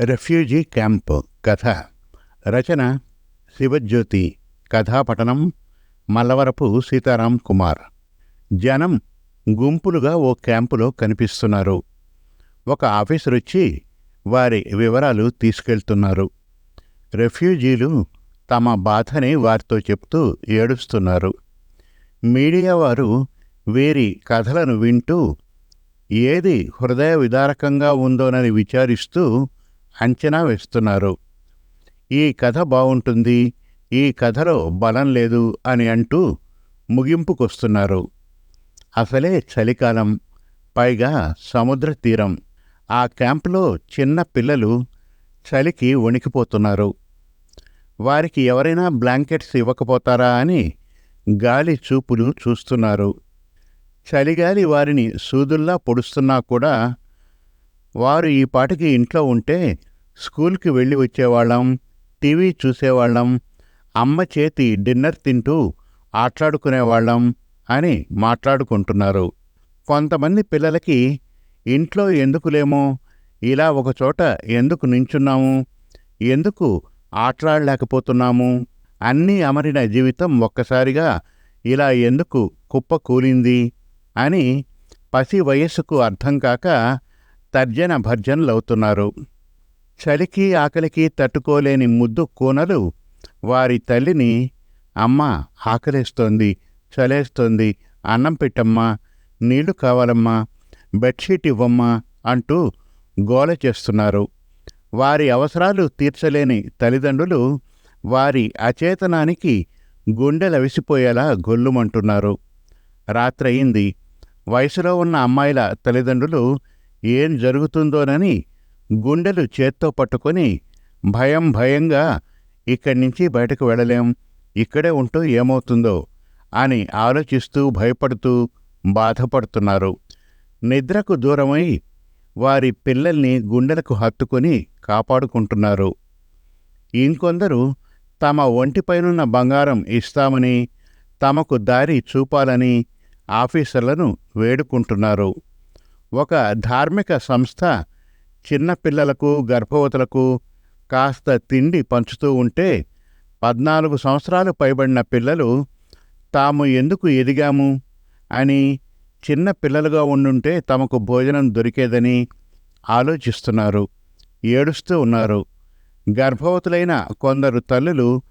Refugee camp కథ. రచన శివజ్యోతి. కథాపఠనం మల్లవరపు సీతారాం కుమార్. జనం గుంపులుగా ఓ క్యాంపులో కనిపిస్తున్నారు. ఒక ఆఫీసర్ వచ్చి వారి వివరాలు తీసుకెళ్తున్నారు. రెఫ్యూజీలు తమ బాధని వారితో చెప్తూ ఏడుస్తున్నారు. మీడియా వారు వీరి కథలను వింటూ ఏది హృదయ విదారకంగా ఉందోనని విచారిస్తూ అంచనా వేస్తున్నారు. ఈ కథ బాగుంటుంది ఈ కథలో బలం లేదు అని అంటూ ముగింపుకొస్తున్నారు. అసలే చలికాలం పైగా సముద్ర తీరం. ఆ క్యాంపులో చిన్న పిల్లలు చలికి వణికిపోతున్నారు. వారికి ఎవరైనా బ్లాంకెట్స్ ఇవ్వకపోతారా అని గాలి చూపులు చూస్తున్నారు. చలిగాలి వారిని సూదుల్లా పొడుస్తున్నా కూడా వారు ఈ పాటికి ఇంట్లో ఉంటే స్కూల్కి వెళ్ళి వచ్చేవాళ్ళం టీవీ చూసేవాళ్ళం అమ్మ చేతి డిన్నర్ తింటూ ఆట్లాడుకునేవాళ్ళం అని మాట్లాడుకుంటున్నారు. కొంతమంది పిల్లలకి ఇంట్లో ఎందుకులేమో ఇలా ఒకచోట ఎందుకు నించున్నాము ఎందుకు ఆటలాడలేకపోతున్నాము అన్నీ అమరిన జీవితం ఒక్కసారిగా ఇలా ఎందుకు కుప్ప కూలింది అని పసి వయస్సుకు అర్థం కాక తర్జన భర్జనలవుతున్నారు. చలికి ఆకలికి తట్టుకోలేని ముద్దు కూనలు వారి తల్లిని అమ్మ ఆకలేస్తోంది చలేస్తోంది అన్నం పెట్టమ్మా నీళ్ళు కావాలమ్మా బెడ్షీట్ ఇవ్వమ్మా అంటూ గోల చేస్తున్నారు. వారి అవసరాలు తీర్చలేని తల్లిదండ్రులు వారి అచేతనానికి గుండెలవిసిపోయేలా గొల్లుమంటున్నారు. రాత్రయింది వయసులో ఉన్న అమ్మాయిల తల్లిదండ్రులు ఏం జరుగుతుందోనని గుండెలు చేత్తో పట్టుకొని భయం భయంగా ఇక్కడి నుంచి బయటకు వెళ్ళలేం ఇక్కడే ఉంటూ ఏమవుతుందో అని ఆలోచిస్తూ భయపడుతూ బాధపడుతున్నారు. నిద్రకు దూరమై వారి పిల్లల్ని గుండెలకు హత్తుకొని కాపాడుకుంటున్నారు. ఇంకొందరు తమ ఒంటిపైనున్న బంగారం ఇస్తామని తమకు దారి చూపాలని ఆఫీసర్లను వేడుకుంటున్నారు. ఒక ధార్మిక సంస్థ చిన్నపిల్లలకు గర్భవతులకు కాస్త తిండి పంచుతూ ఉంటే పద్నాలుగు సంవత్సరాలు పైబడిన పిల్లలు తాము ఎందుకు ఎదిగాము అని చిన్న పిల్లలుగా ఉండుంటే తమకు భోజనం దొరికేదని ఆలోచిస్తున్నారు ఏడుస్తూ ఉన్నారు. గర్భవతులైన కొందరు తల్లులు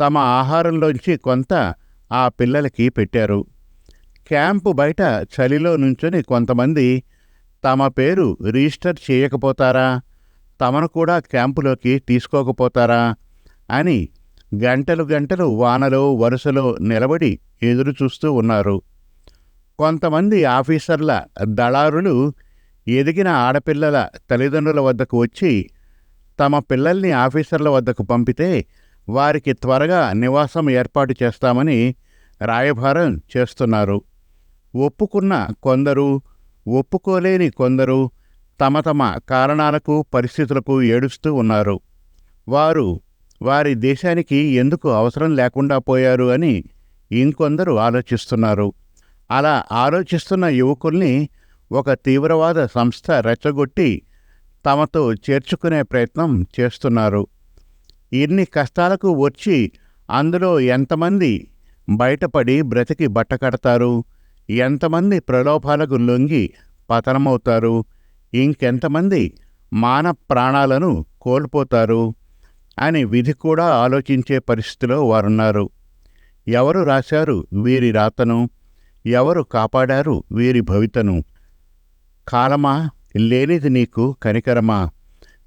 తమ ఆహారంలోంచి కొంత ఆ పిల్లలకి పెట్టారు. క్యాంపు బయట చలిలో నుంచొని కొంతమంది తమ పేరు రిజిస్టర్ చేయకపోతారా? తమను కూడా క్యాంపులోకి తీసుకోకపోతారా? అని గంటలు గంటలు వానలో వరుసలో నిలబడి ఎదురు చూస్తూ ఉన్నారు. కొంతమంది ఆఫీసర్ల దళారులు ఎదిగిన ఆడపిల్లల తల్లిదండ్రుల వద్దకు వచ్చి తమ పిల్లల్ని ఆఫీసర్ల వద్దకు పంపితే వారికి త్వరగా నివాసం ఏర్పాటు చేస్తామని రాయభారం చేస్తున్నారు. ఒప్పుకున్న కొందరు ఒప్పుకోలేని కొందరు తమ తమ కారణాలకు పరిస్థితులకు ఏడుస్తూ ఉన్నారు. వారు వారి దేశానికి ఎందుకు అవసరం లేకుండా పోయారు అని ఇంకొందరు ఆలోచిస్తున్నారు. అలా ఆలోచిస్తున్న యువకుల్ని ఒక తీవ్రవాద సంస్థ రెచ్చగొట్టి తమతో చేర్చుకునే ప్రయత్నం చేస్తున్నారు. ఇన్ని కష్టాలకు వచ్చి అందులో ఎంతమంది బయటపడి బ్రతికి బట్టకడతారు ఎంతమంది ప్రలోభాలకు లొంగి పతనమవుతారు? ఇంకెంతమంది మాన ప్రాణాలను కోల్పోతారు? అని విధి కూడా ఆలోచించే పరిస్థితిలో వారున్నారు. ఎవరు రాశారు వీరి రాతను? ఎవరు కాపాడారు వీరి భవితను? కాలమా? లేనిది నీకు కనికరమా?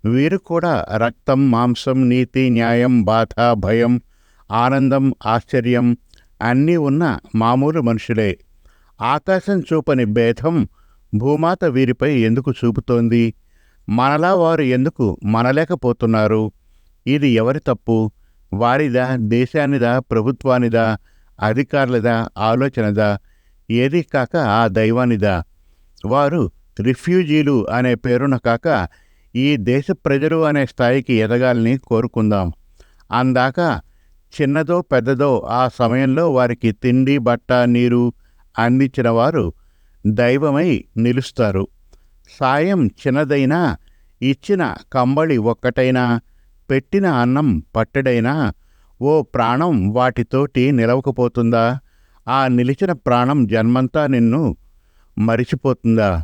వీరు కూడా రక్తం మాంసం నీతి న్యాయం బాధ భయం ఆనందం ఆశ్చర్యం అన్నీ ఉన్న మామూలు మనుషులే. ఆకాశం చూపని భేదం భూమాత వీరిపై ఎందుకు చూపుతోంది? మనలా వారు ఎందుకు మనలేకపోతున్నారు? ఇది ఎవరి తప్పు? వారిదా దేశానిదా ప్రభుత్వానిదా అధికారులదా ఆలోచనదా? ఏది కాక ఆ దైవానిదా? వారు రిఫ్యూజీలు అనే పేరున కాక ఈ దేశ ప్రజలు అనే స్థాయికి ఎదగాలని కోరుకుందాం. అందాక చిన్నదో పెద్దదో ఆ సమయంలో వారికి తిండి బట్ట నీరు అందించిన వారు దైవమై నిలుస్తారు. సాయం చిన్నదైనా ఇచ్చిన కంబళి ఒక్కటైనా పెట్టిన అన్నం పట్టెడైనా ఓ ప్రాణం వాటితోటి నిలవకపోతుందా? ఆ నిలిచిన ప్రాణం జన్మంతా నిన్ను మరిచిపోతుందా?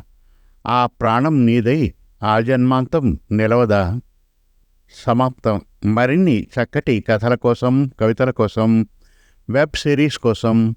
ఆ ప్రాణం నీదై ఆ జన్మాంతం నిలవదా? సమాప్తం. మరిన్ని చక్కటి కథల కోసం కవితల కోసం వెబ్ సిరీస్ కోసం